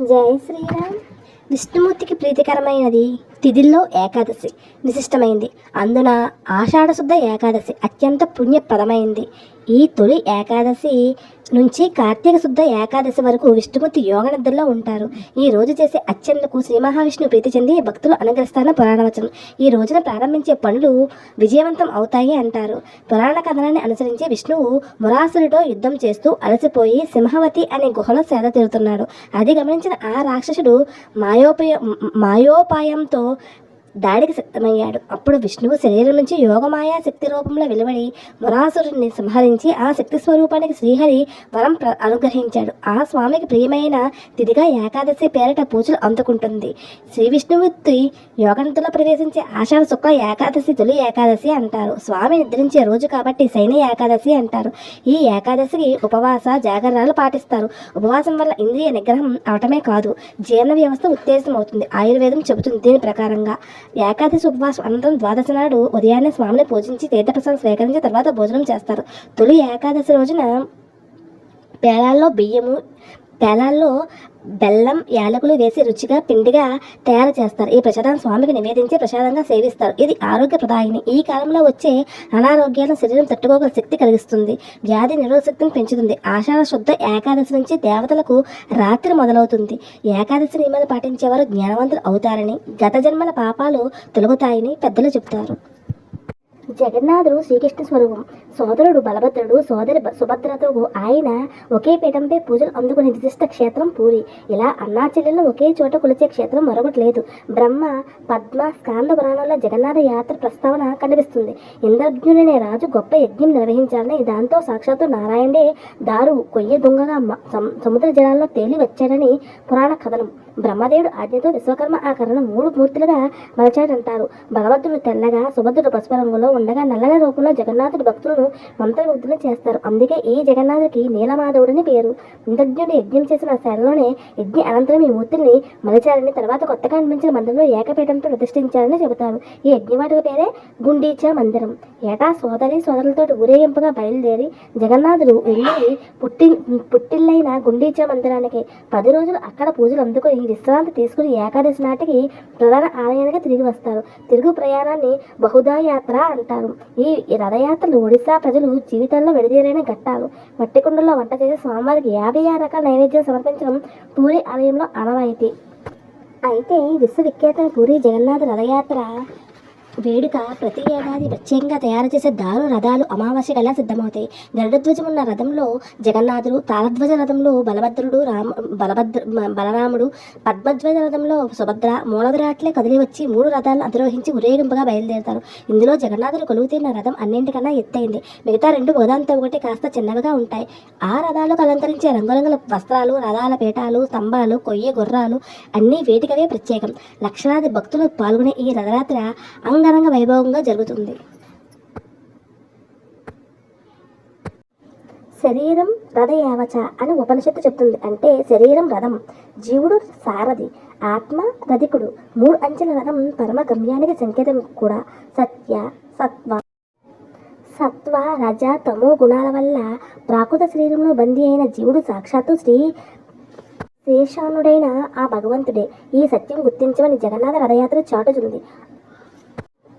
జై శ్రీరామ్. విష్ణుమూర్తికి ప్రీతికరమైనది. తిథిల్లో ఏకాదశి. విశిష్టమైంది. అందున ఆషాఢశుద్ధ ఏకాదశి అత్యంత పుణ్యప్రదమైంది. ఈ తొలి ఏకాదశి నుంచి కార్తీక శుద్ధ ఏకాదశి వరకు విష్ణుమూర్తి యోగ నిద్రలో ఉంటారు. ఈ రోజు చేసే అత్యంతకు శ్రీ మహావిష్ణువు ప్రీతి చెంది భక్తులు అనుగ్రహిస్తారని పురాణవచనం ఈ రోజున ప్రారంభించే పనులు విజయవంతం అవుతాయి అంటారు. పురాణ కథనాన్ని అనుసరించి విష్ణువు మురాసురుడితో యుద్ధం చేస్తూ అలసిపోయి సింహవతి అనే గుహలో సేద తీరుతున్నాడు. అది గమనించిన ఆ రాక్షసుడు మాయోపయ మాయోపాయంతో దాడికి సిద్ధమయ్యాడు. అప్పుడు విష్ణువు శరీరం నుంచి యోగమాయా శక్తి రూపంలో వెలువడి మురాసురుడిని సంహరించి ఆ శక్తి స్వరూపానికి శ్రీహరి వరం ప్ర అనుగ్రహించాడు. ఆ స్వామికి ప్రియమైన తిథిగా ఏకాదశి పేరిట పూజలు అందుకుంటుంది. శ్రీ విష్ణుమూర్తి యోగంతులో ప్రవేశించే ఆషాఢ శుక్ల ఏకాదశి తొలి ఏకాదశి అంటారు. స్వామి నిద్రించే రోజు కాబట్టి శైన ఏకాదశి అంటారు. ఈ ఏకాదశికి ఉపవాస జాగరణాలు పాటిస్తారు. ఉపవాసం వల్ల ఇంద్రియ నిగ్రహం అవటమే కాదు జీర్ణ వ్యవస్థ ఉత్తేజం అవుతుంది ఆయుర్వేదం చెబుతుంది దీని ప్రకారంగా. ఏకాదశి ఉపవాసం అనంతరం ద్వాదశి నాడు ఉదయాన్నే స్వామిని పూజించి తీర్థప్రసాదం స్వీకరించి తర్వాత భోజనం చేస్తారు. తొలి ఏకాదశి రోజున పేలాల్లో బియ్యము పేలాల్లో బెల్లం యాలకులు వేసి రుచిగా పిండిగా తయారు చేస్తారు. ఈ ప్రసాదాన్ని స్వామికి నివేదించి ప్రసాదంగా సేవిస్తారు. ఇది ఆరోగ్యప్రదాయిని. ఈ కాలంలో వచ్చే అనారోగ్యాలను శరీరం తట్టుకోగల శక్తి కలిగిస్తుంది. వ్యాధి నిరోధ శక్తిని పెంచుతుంది. ఆషాఢ శుద్ధ ఏకాదశి నుంచి దేవతలకు రాత్రి మొదలవుతుంది. ఏకాదశి నియమాలు పాటించేవారు జ్ఞానవంతులు అవుతారని గత జన్మల పాపాలు తొలగుతాయని పెద్దలు చెబుతారు. జగన్నాథుడు శ్రీకృష్ణ స్వరూపం. సోదరుడు బలభద్రుడు సోదరి బ- సుభద్రతో ఆయన ఒకే పీఠంపై పూజలు అందుకునే విశిష్ట క్షేత్రం పూరి. ఇలా అన్నా ఒకే చోట కొలిచే క్షేత్రం మరొకటి లేదు. బ్రహ్మ పద్మ స్కాంద పురాణంలో జగన్నాథ యాత్ర ప్రస్తావన కనిపిస్తుంది. ఇంద్రజ్ఞుడనే రాజు గొప్ప యజ్ఞం నిర్వహించాలని దాంతో సాక్షాత్తు నారాయణే దారు కొయ్య దొంగగా సముద్ర జలాల్లో తేలి వచ్చాడని పురాణ కథనం. బ్రహ్మదేవుడు ఆజ్ఞతో విశ్వకర్మ ఆకరణ మూడు మూర్తులుగా మలచాడంటారు. బలభద్రుడు తెల్లగా సుభద్రుడు పసుపు రంగులో ఉండగా నల్లల రూపంలో జగన్నాథుడి భక్తులను మంత్రముగ్ధులు చేస్తారు. అందుకే ఈ జగన్నాథుడికి నీలమాధవుడని పేరు. ఇంద్రజ్ఞుడు యజ్ఞం చేసిన శరలోనే యజ్ఞ అనంతరం ఈ మూర్తిని మలిచారని తర్వాత కొత్తగా నిర్మించిన మందిరంలో ఏకపీఠంతో ప్రతిష్ఠించారని చెబుతారు. ఈ యజ్ఞవాటికి పేరే గుండీచా మందిరం. ఏటా సోదరి సోదరులతో ఊరేగింపుగా బయలుదేరి జగన్నాథుడు వెళ్ళి పుట్టి పుట్టిల్లైన గుండీచా మందిరానికి పది రోజులు అక్కడ పూజలు అందుకొని విశ్రాంతి తీసుకుని ఏకాదశి నాటికి ప్రధాన ఆలయానికి తిరిగి వస్తారు. తిరుగు ప్రయాణాన్ని బహుదా యాత్ర అంటారు. ఈ రథయాత్రలు ఒడిశా ప్రజలు జీవితంలో విడదీరైన ఘట్టాలు. మట్టి కుండలో వంట చేసి స్వామివారికి యాభై ఆరు రకాల నైవేద్యం సమర్పించడం పూరి ఆలయంలో ఆనవాయితీ. అయితే విశ్వవిఖ్యాత పూరి జగన్నాథ రథయాత్ర వేడుక ప్రతి ఏడాది ప్రత్యేకంగా తయారు చేసే దారు రథాలు అమావాస్య కల్లా సిద్ధమవుతాయి. గరుడధ్వజం ఉన్న రథంలో జగన్నాథుడు తాళధ్వజ రథంలో బలభద్రుడు రామ బలభద్ర బలరాముడు పద్మధ్వజ రథంలో సుభద్ర మూలవిరాట్లే కదిలి వచ్చి మూడు రథాలను అధిరోహించి ఉరేగింపుగా బయలుదేరుతారు. ఇందులో జగన్నాథుడు కొలుగుతున్న రథం అన్నింటికన్నా ఎత్తైంది. మిగతా రెండు గోదాంతో ఒకటి కాస్త చిన్నవిగా ఉంటాయి. ఆ రథాలకు అలంకరించే రంగురంగుల వస్త్రాలు రథాల పీఠాలు స్తంభాలు కొయ్య గుర్రాలు అన్నీ వేటికవే ప్రత్యేకం. లక్షలాది భక్తులు పాల్గొనే ఈ రథయాత్ర అంగరంగ వైభవంగా జరుగుతుంది. శరీరం రథయావచ అని ఉపనిషత్తు చెప్తుంది. అంటే శరీరం రథం. జీవుడు సారథి. ఆత్మ రధికుడు మూడు అంచెల రథం పరమ గమ్యానికి సంకేతం కూడా. సత్య సత్వ సత్వ రజ తమో గుణాల వల్ల ప్రాకృత శరీరంలో బందీ అయిన జీవుడు సాక్షాత్తు శ్రీ శేషానుడైన ఆ భగవంతుడే. ఈ సత్యం గుర్తించమని జగన్నాథ రథయాత్ర చాటుతుంది.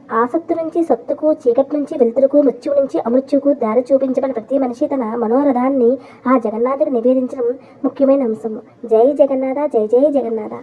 ఆసక్తి నుంచి సత్తుకు చీకటి నుంచి వెలుతురుకు మృత్యువు నుంచి అమృత్యుకు దారి చూపించబడిన ప్రతి మనిషి తన మనోరథాన్ని ఆ జగన్నాథుడు నివేదించడం ముఖ్యమైన అంశం జై జగన్నాథ జై జై జగన్నాథ.